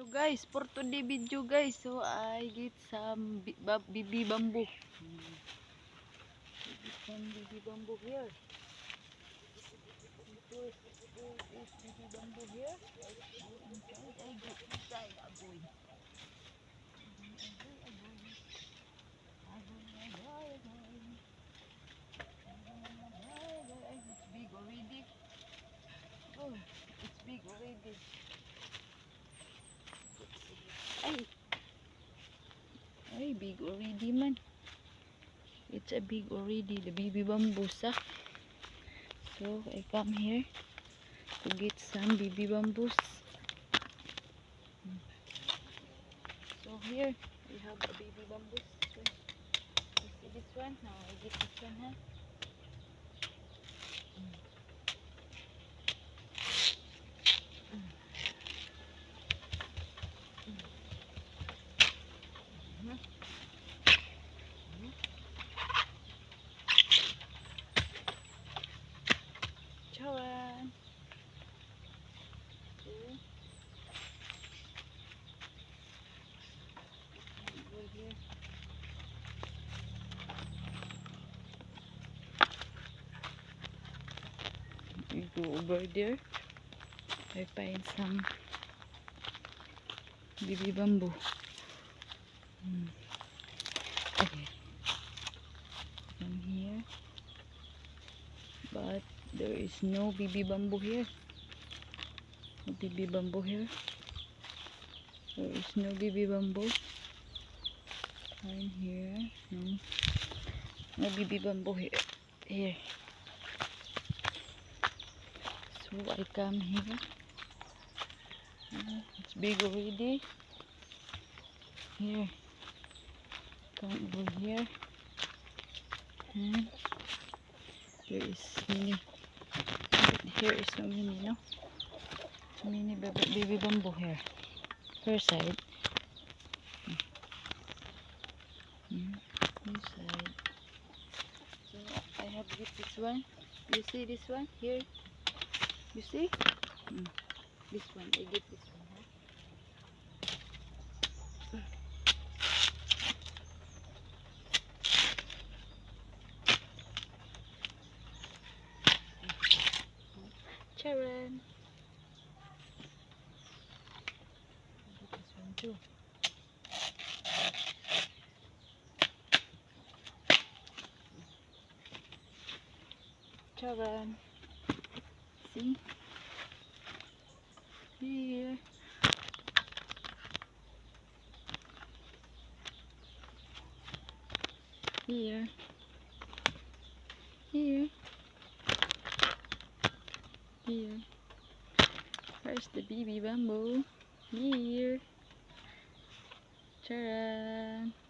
So guys, for today video guys, so I get some bibi bamboo. Hmm. I get some bibi bamboo here. Bibi bamboo here. Go inside, I go inside, agoy. Agoy, agoy, agoy. Ay, It's big already. Oh, it's big already. Ay. Ay, big already man. It's a big already. The baby bamboos ah. So, I come here to get some baby bamboos. So, here we have a baby bamboos. So, you see this one? Now, I get this one ha. Over there. I find some baby bamboo. Hmm. Okay. From here. But there is no baby bamboo here. No baby bamboo here. There is no baby bamboo. And here. No. No baby bamboo here. Here. So I come here. Ah, It's big already. Here. Come over here. Hmm. There is many. Here is so many, no? So many baby, bamboo here. Her side. Hmm. This side. So I have this one. You see this one here? You see? Hmm. This one. I get this one. Huh? Sharon. Get this one too. Sharon. See? Here. Here. Here. Here. Where's the baby bamboo? Here. Charan. Mm.